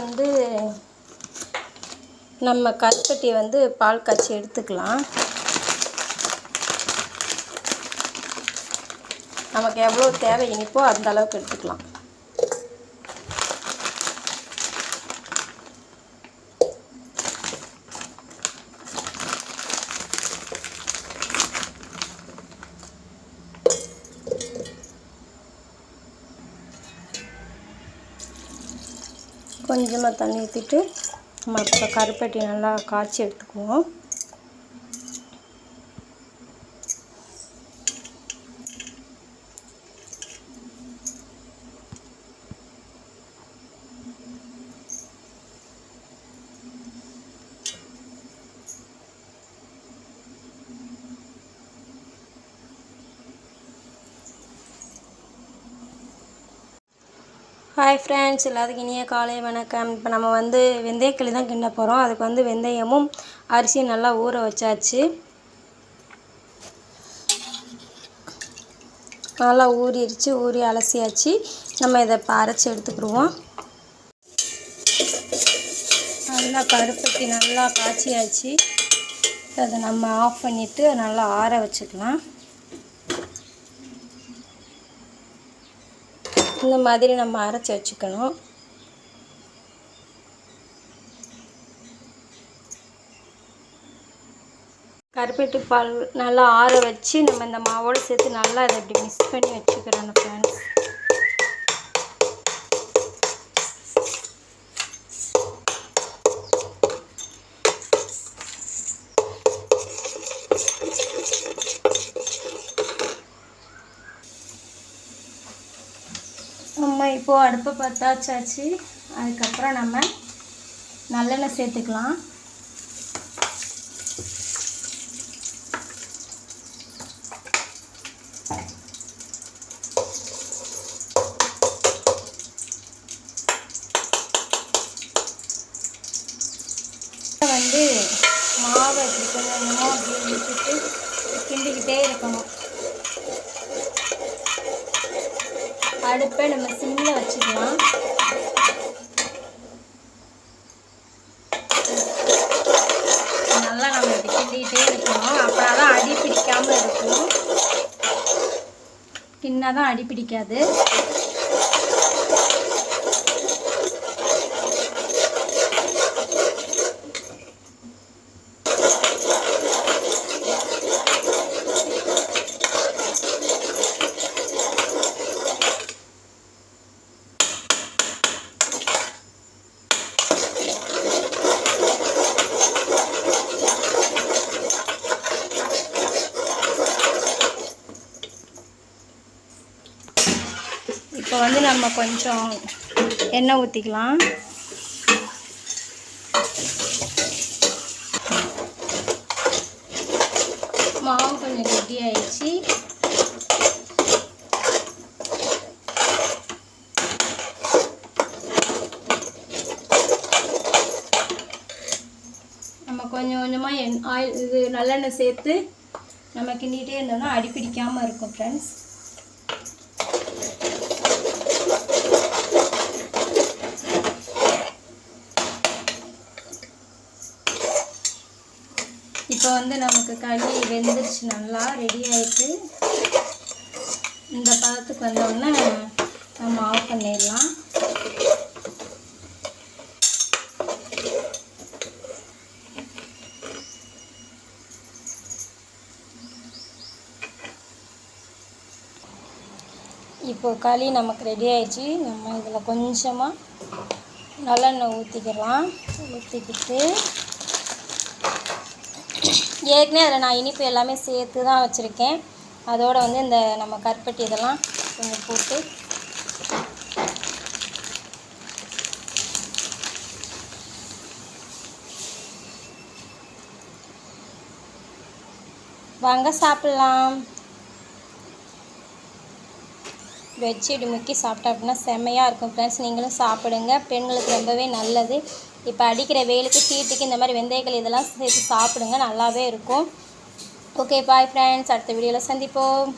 வந்து நம்ம கருப்பட்டியை வந்து பால் காய்ச்சி எடுத்துக்கலாம். நமக்கு எவ்வளோ தேவை இனிப்போ அந்த அளவுக்கு எடுத்துக்கலாம். கொஞ்சமாக தண்ணி ஊற்றிட்டு நம்ம இப்போ கருப்பட்டி நல்லா காய்ச்சி எடுத்துக்குவோம். ஹாய் ஃப்ரெண்ட்ஸ் எல்லாத்துக்கும் இனிய காலை வணக்கம். இப்போ நம்ம வந்து வெந்தயக்களி தான் கிண்ட போகிறோம் அதுக்கு வந்து வெந்தயமும் அரிசியும் நல்லா ஊற வச்சாச்சு. நல்லா ஊறிடுச்சு ஊறி அலசியாச்சு. நம்ம இதை இப்போ அரைச்சி எடுத்துக்கிடுவோம். நல்லா பருப்புக்கு நல்லா காய்ச்சியாச்சு. அதை நம்ம ஆஃப் பண்ணிவிட்டு நல்லா ஆற வச்சுக்கலாம். இந்த மாதிரி நம்ம அரைச்சி வச்சுக்கணும். கருப்பட்டி பால் நல்லா ஆற வச்சு நம்ம இந்த மாவோடு சேர்த்து நல்லா அதை இப்படி மிக்ஸ் பண்ணி வச்சுக்கிறோம் ஃப்ரெண்ட்ஸ் நம்ம இப்போது அடுப்பை பற்றாச்சாச்சு அதுக்கப்புறம் நம்ம நல்லெண்ணெய் சேர்த்துக்கலாம். வந்து மாவை இப்படி கொஞ்சம் கொஞ்சமாக அப்படியே கிண்டிக்கிட்டே இருக்கணும். அடுப்பை நம்ம சிம்மில் வச்சுக்கலாம். நல்லா நம்ம இப்படி கிண்டிகிட்டே இருக்கணும். அப்படின்னா தான் அடி பிடிக்காமல் இருக்கும். கிண்ணா தான் அடி பிடிக்காது. இப்போ வந்து நம்ம கொஞ்சம் எண்ணெய் ஊற்றிக்கலாம் மாவு கொஞ்சம் கெட்டி ஆயிடுச்சு. நம்ம கொஞ்சம் கொஞ்சமாக எண் ஆயில் இது நல்லெண்ணெய் சேர்த்து நம்ம கிண்டிகிட்டே இருந்தோம்னா அடிப்பிடிக்காமல் இருக்கும் ஃப்ரெண்ட்ஸ் இப்போ வந்து நமக்கு களி வெந்துருச்சு நல்லா ரெடி ஆகிட்டு இந்த பதத்துக்கு வந்தோடனே நம்ம ஆஃப் பண்ணிடலாம். இப்போ களி நமக்கு ரெடி ஆயிடுச்சு. நம்ம இதில் கொஞ்சமாக நல்லெண்ணெய் ஊற்றிக்கலாம் ஊற்றிக்கிட்டு ஏற்கனவே அதில் நான் இனிப்பு எல்லாமே சேர்த்து தான் வச்சுருக்கேன். அதோடு வந்து இந்த நம்ம கருப்பட்டி இதெல்லாம் கொஞ்சம் போட்டு வாங்க சாப்பிட்லாம். வச்சு முக்கி சாப்பிட்டா அப்படின்னா செம்மையாக இருக்கும். ஃப்ரெண்ட்ஸ் நீங்களும் சாப்பிடுங்க. பெண்களுக்கு ரொம்பவே நல்லது. இப்போ அடிக்கிற வெயிலுக்கு ஹீட்டுக்கு இந்த மாதிரி வெந்தயங்கள் இதெல்லாம் சேர்த்து சாப்பிடுங்க. நல்லாவே இருக்கும். ஓகே பாய் ஃப்ரெண்ட்ஸ் அடுத்த வீடியோவில் சந்திப்போம்.